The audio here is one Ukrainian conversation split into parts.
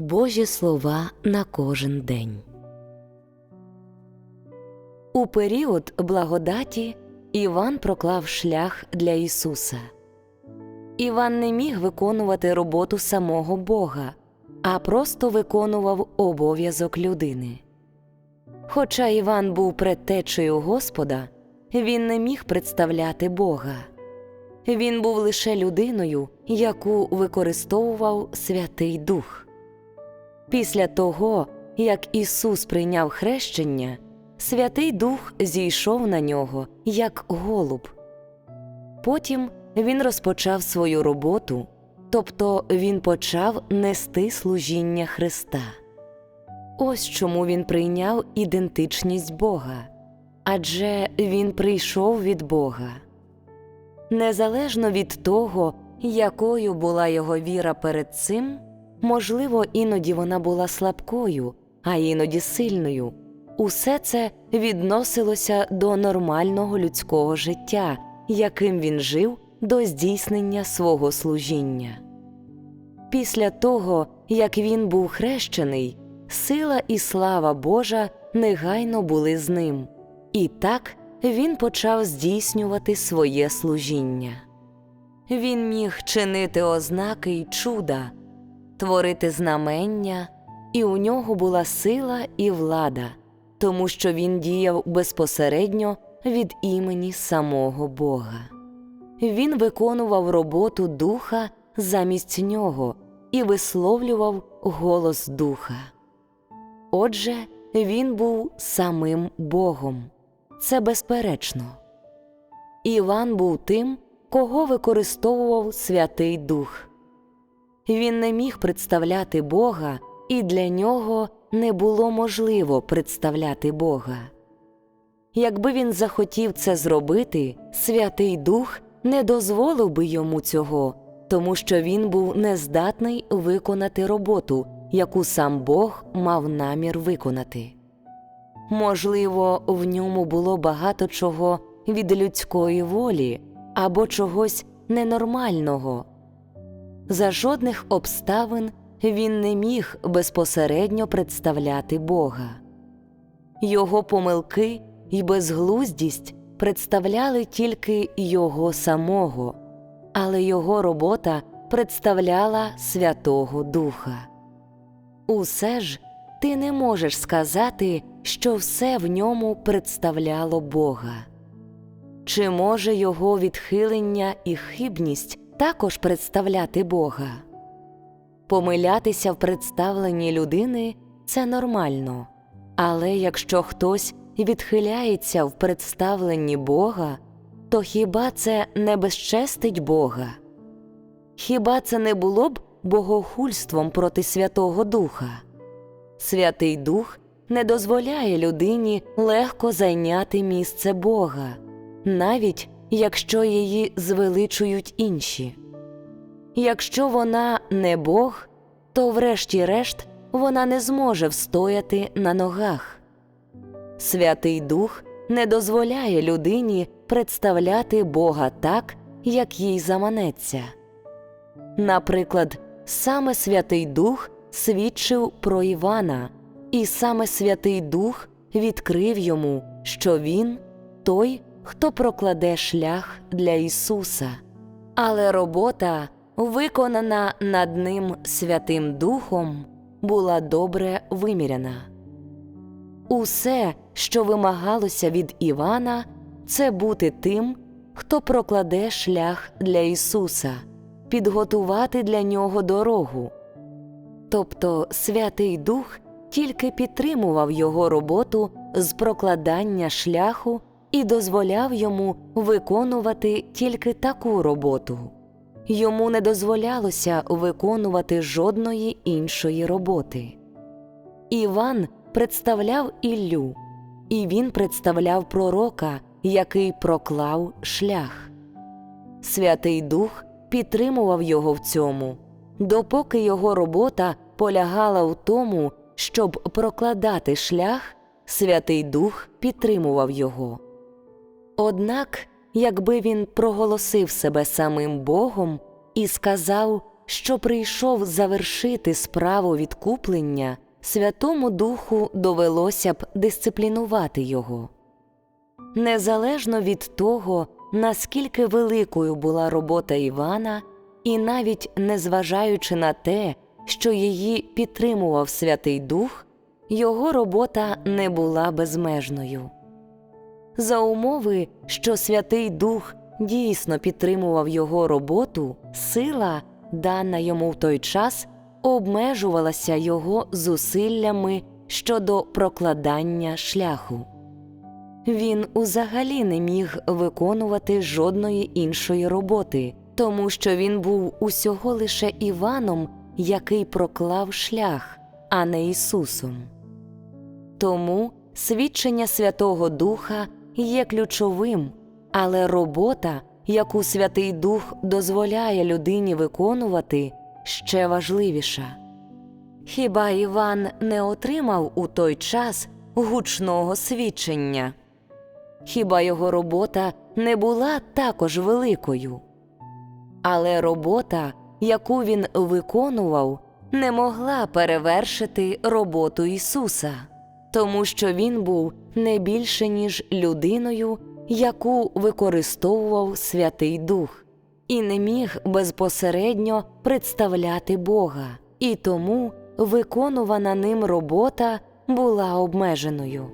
Божі слова на кожен день. У період благодаті Іван проклав шлях для Ісуса. Іван не міг виконувати роботу самого Бога, а просто виконував обов'язок людини. Хоча Іван був предтечею Господа, він не міг представляти Бога. Він був лише людиною, яку використовував Святий Дух. Після того, як Ісус прийняв хрещення, Святий Дух зійшов на нього як голуб. Потім він розпочав свою роботу, тобто він почав нести служіння Христа. Ось чому він прийняв ідентичність Бога адже він прийшов від Бога. Незалежно від того, якою була його віра перед цим, можливо, іноді вона була слабкою, а іноді сильною. Усе це відносилося до нормального людського життя, яким він жив до здійснення свого служіння. Після того, як він був хрещений, сила і слава Божа негайно були з ним, і так він почав здійснювати своє служіння. Він міг чинити ознаки й чуда, творити знамення, і у нього була сила і влада, тому що він діяв безпосередньо від імені самого Бога. Він виконував роботу духа замість нього і висловлював голос духа. Отже, він був самим Богом. Це безперечно. Іван був тим, кого використовував Святий Дух. Він не міг представляти Бога, і для нього не було можливо представляти Бога. Якби він захотів це зробити, Святий Дух не дозволив би йому цього, тому що він був нездатний виконати роботу, яку сам Бог мав намір виконати. Можливо, в ньому було багато чого від людської волі або чогось ненормального. За жодних обставин він не міг безпосередньо представляти Бога. Його помилки й безглуздість представляли тільки його самого, але його робота представляла Святого Духа. Усе ж ти не можеш сказати, що все в ньому представляло Бога. Чи може його відхилення і хибність також представляти Бога? Помилятися в представленні людини це нормально, але якщо хтось відхиляється в представленні Бога, то хіба це не безчестить Бога? Хіба це не було б богохульством проти Святого Духа? Святий Дух не дозволяє людині легко зайняти місце Бога, навіть якщо її звеличують інші. Якщо вона не Бог, то врешті-решт вона не зможе встояти на ногах. Святий Дух не дозволяє людині представляти Бога так, як їй заманеться. Наприклад, саме Святий Дух свідчив про Івана, і саме Святий Дух відкрив йому, що він той, хто прокладе шлях для Ісуса. Але робота, виконана над ним Святим Духом, була добре виміряна. Усе, що вимагалося від Івана, це бути тим, хто прокладе шлях для Ісуса, підготувати для нього дорогу. Тобто Святий Дух тільки підтримував його роботу з прокладання шляху і дозволяв йому виконувати тільки таку роботу. Йому не дозволялося виконувати жодної іншої роботи. Іван представляв Іллю, і він представляв пророка, який проклав шлях. Святий Дух підтримував його в цьому, допоки його робота полягала в тому, щоб прокладати шлях, Святий Дух підтримував його. Однак, якби він проголосив себе самим Богом і сказав, що прийшов завершити справу відкуплення, Святому Духу довелося б дисциплінувати його. Незалежно від того, наскільки великою була робота Івана, і навіть незважаючи на те, що її підтримував Святий Дух, його робота не була безмежною. За умови, що Святий Дух дійсно підтримував його роботу, сила, дана йому в той час, обмежувалася його зусиллями щодо прокладання шляху. Він узагалі не міг виконувати жодної іншої роботи, тому що він був усього лише Іваном, який проклав шлях, а не Ісусом. Тому свідчення Святого Духа є ключовим, але робота, яку Святий Дух дозволяє людині виконувати, ще важливіша. Хіба Іван не отримав у той час гучного свідчення? Хіба його робота не була також великою? Але робота, яку він виконував, не могла перевершити роботу Ісуса, тому що Він був не більше, ніж людиною, яку використовував Святий Дух, і не міг безпосередньо представляти Бога, і тому виконувана ним робота була обмеженою.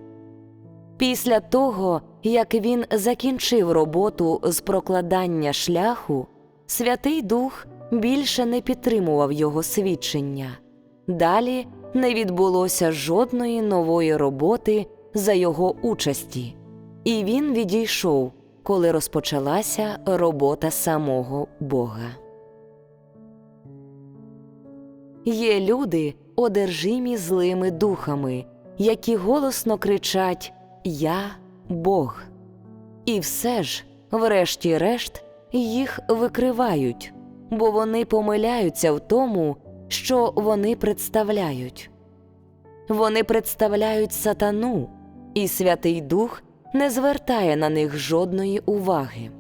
Після того, як він закінчив роботу з прокладання шляху, Святий Дух більше не підтримував його свідчення. Далі не відбулося жодної нової роботи за його участі, і він відійшов, коли розпочалася робота самого Бога. Є люди, одержимі злими духами, які голосно кричать Я Бог. І все ж, врешті-решт, їх викривають, бо вони помиляються в тому, що вони представляють. Вони представляють сатану, і Святий Дух не звертає на них жодної уваги.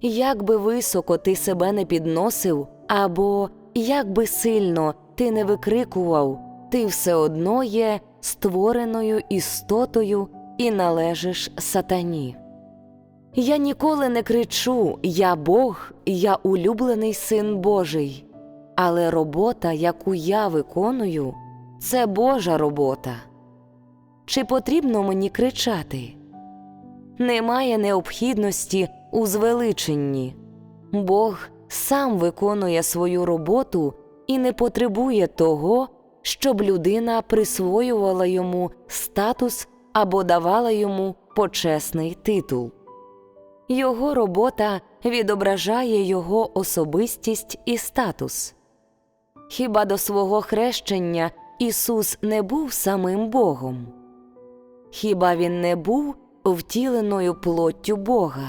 Як би високо ти себе не підносив, або як би сильно ти не викрикував, ти все одно є створеною істотою і належиш сатані. Я ніколи не кричу Я Бог, я улюблений син Божий, але робота, яку я виконую, це Божа робота. Чи потрібно мені кричати? Немає необхідності у звеличенні. Бог сам виконує свою роботу і не потребує того, щоб людина присвоювала йому статус або давала йому почесний титул. Його робота відображає його особистість і статус. Хіба до свого хрещення Ісус не був самим Богом? Хіба він не був втіленою плоттю Бога?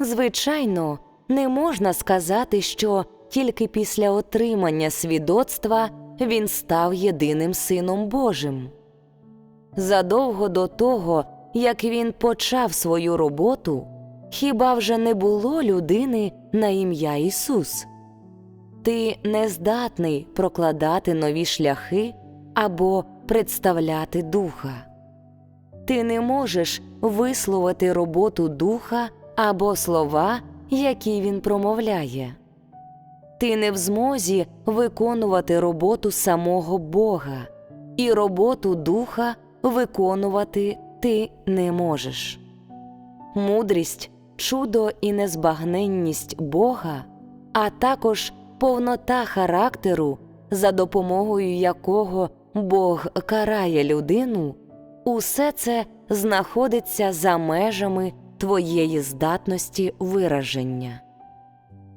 Звичайно, не можна сказати, що тільки після отримання свідоцтва він став єдиним Сином Божим. Задовго до того, як він почав свою роботу, хіба вже не було людини на ім'я Ісус? Ти не здатний прокладати нові шляхи або представляти духа. Ти не можеш висловити роботу духа або слова, які він промовляє. Ти не в змозі виконувати роботу самого Бога, і роботу духа виконувати ти не можеш. Мудрість, чудо і незбагненність Бога, а також повнота характеру, за допомогою якого Бог карає людину, усе це знаходиться за межами твоєї здатності вираження.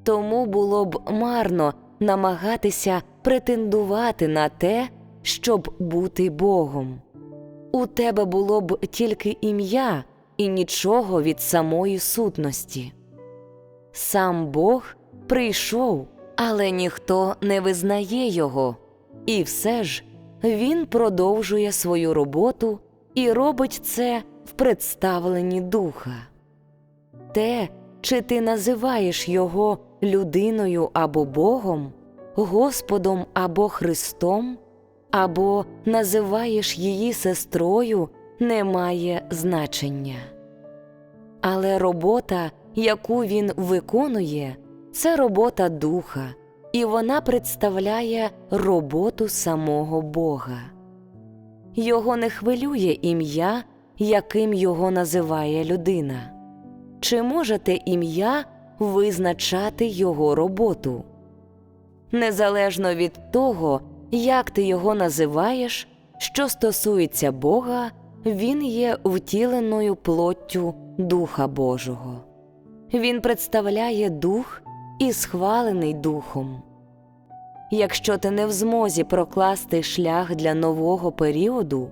Тому було б марно намагатися претендувати на те, щоб бути Богом. У тебе було б тільки ім'я і нічого від самої сутності. Сам Бог прийшов, але ніхто не визнає його, і все ж він продовжує свою роботу і робить це в представленні духа. Те, чи ти називаєш його людиною або Богом, Господом або Христом, або називаєш її сестрою, не має значення. Але робота, яку він виконує, це робота духа, і вона представляє роботу самого Бога. Його не хвилює ім'я, яким його називає людина. Чи можете ім'я визначати його роботу? Незалежно від того, як ти його називаєш, що стосується Бога, він є втіленою плоттю Духа Божого. Він представляє дух і схвалений духом. Якщо ти не в змозі прокласти шлях для нового періоду,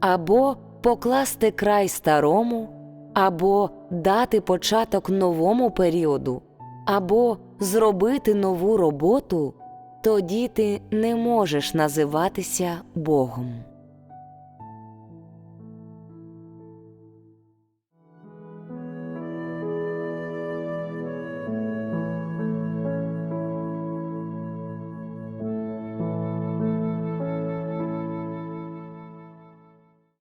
або покласти край старому, або дати початок новому періоду, або зробити нову роботу, тоді ти не можеш називатися Богом.